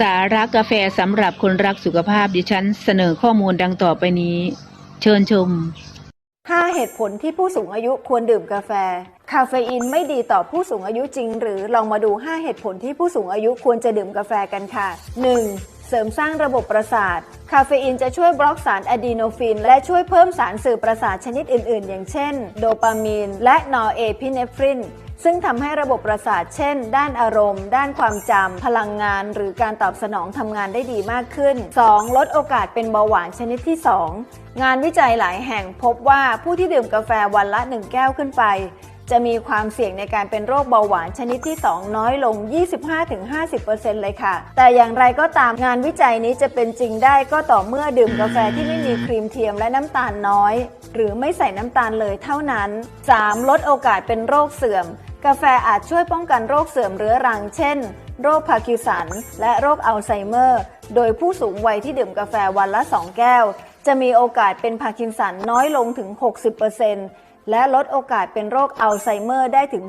สาระกาแฟสำหรับคนรักสุขภาพดิฉันเสนอข้อมูลดังต่อไปนี้ เชิญชม 5 เหตุผลที่ผู้สูงอายุควรดื่มกาแฟ คาเฟอีนไม่ดีต่อผู้สูงอายุจริง หรือลองมาดู 5 เหตุผลที่ผู้สูงอายุควรจะดื่มกาแฟกันค่ะ 1. เสริมสร้างระบบประสาท คาเฟอีนจะช่วยบล็อกสารอะดีโนฟิน และช่วยเพิ่มสารสื่อประสาทชนิดอื่น ๆ อย่างเช่น โดปามีน และนอร์เอพิเนฟริน ซึ่งทำให้ระบบประสาทเช่น ด้านอารมณ์ ด้านความจำ พลังงาน หรือการตอบสนองทำงานได้ดีมากขึ้น 2. ลดโอกาสเป็นเบาหวานชนิดที่ 2 งานวิจัยหลายแห่งพบว่าผู้ที่ดื่มกาแฟวันละ 1 แก้วขึ้นไป จะมีความเสี่ยงในการเป็นโรคเบาหวานชนิดที่ 2 น้อยลง 25-50%เลยค่ะ แต่อย่างไรก็ตามงานวิจัยนี้จะเป็นจริงได้ก็ต่อเมื่อดื่มกาแฟที่ไม่มีครีมเทียมและน้ำตาลน้อย หรือไม่ใส่น้ำตาลเลยเท่านั้น 3. ลดโอกาสเป็นโรคเสื่อม กาแฟอาจช่วยป้องกันโรคเสื่อมเรื้อรัง เช่น โรคพาร์กินสัน และโรคอัลไซเมอร์ โดยผู้สูงวัยที่ดื่มกาแฟวันละ 2 แก้ว จะมีโอกาสเป็นพาร์กินสันน้อยลงถึง 60% และลดโอกาสเป็นโรคอัลไซเมอร์ได้ถึง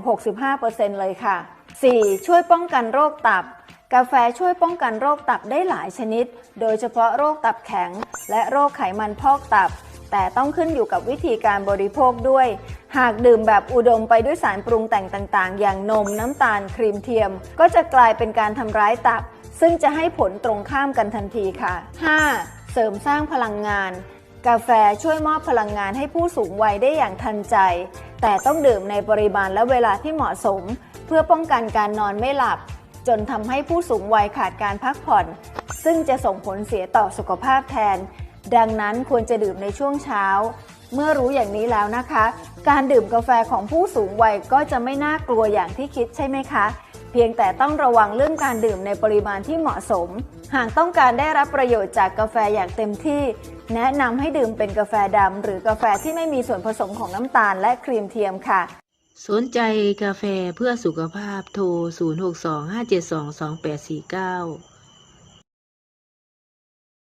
65%เลยค่ะ 4. ช่วยป้องกันโรคตับ กาแฟช่วยป้องกันโรคตับได้หลายชนิด โดยเฉพาะโรคตับแข็ง และโรคไขมันพอกตับ แต่ต้องขึ้นอยู่กับวิธีการบริโภคด้วย หากดื่มแบบอุดมไปด้วยสารปรุงแต่งต่าง ๆ อย่างนมน้ำตาลครีมเทียม ก็จะกลายเป็นการทำร้ายตับ ซึ่งจะให้ผลตรงข้ามกันทันทีค่ะ 5. เสริมสร้างพลังงาน กาแฟช่วยมอบพลังงานให้ผู้สูงวัยได้อย่างทันใจ แต่ต้องดื่มในปริมาณและเวลาที่เหมาะสม เพื่อป้องกันการนอนไม่หลับ จนทำให้ผู้สูงวัยขาดการพักผ่อน ซึ่งจะส่งผลเสียต่อสุขภาพแทน ดังนั้นควรจะดื่มในช่วงเช้า เมื่อรู้อย่างนี้แล้วนะคะ การดื่มกาแฟของผู้สูงวัยก็จะไม่น่ากลัวอย่างที่คิดใช่ไหมคะ พียงแต่ต้องระวังเรื่องการดื่มในปริมาณที่เหมาะสม หากต้องการได้รับประโยชน์จากกาแฟอย่างเต็มที่ แนะนำให้ดื่มเป็นกาแฟดำหรือกาแฟที่ไม่มีส่วนผสมของน้ำตาลและครีมเทียมค่ะ สนใจกาแฟเพื่อสุขภาพโทร 062 572 2849